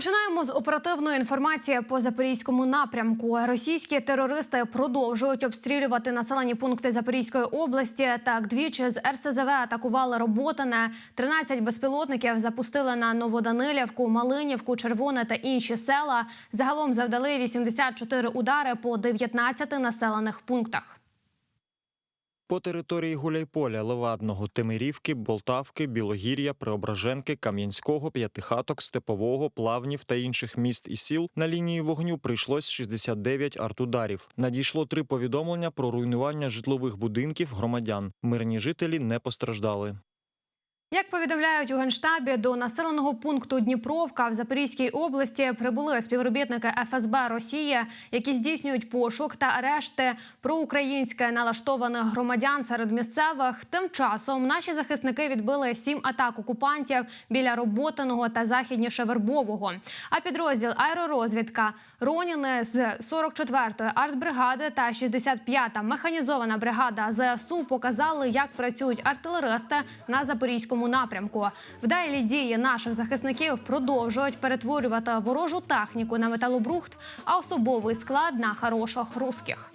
Починаємо з оперативної інформації по запорізькому напрямку. Російські терористи продовжують обстрілювати населені пункти Запорізької області. Так, двічі з РСЗВ атакували Роботине. 13 безпілотників запустили на Новоданилівку, Малинівку, Червоне та інші села. Загалом завдали 84 удари по 19 населених пунктах. По території Гуляйполя, Левадного, Тимирівки, Болтавки, Білогір'я, Преображенки, Кам'янського, П'ятихаток, Степового, Плавнів та інших міст і сіл на лінії вогню прийшлось 69 артударів. Надійшло три повідомлення про руйнування житлових будинків громадян. Мирні жителі не постраждали. Як повідомляють у генштабі, до населеного пункту Дніпровка в Запорізькій області прибули співробітники ФСБ Росії, які здійснюють пошук та арешти проукраїнське налаштованих громадян серед місцевих. Тим часом наші захисники відбили сім атак окупантів біля Роботиного та західніше Вербового. А підрозділ аеророзвідка Роніни з 44-ї артбригади та 65-та механізована бригада ЗСУ показали, як працюють артилеристи на запорізькому напрямку. Вдалі дії наших захисників продовжують перетворювати ворожу техніку на металобрухт, а особовий склад на хороших русських.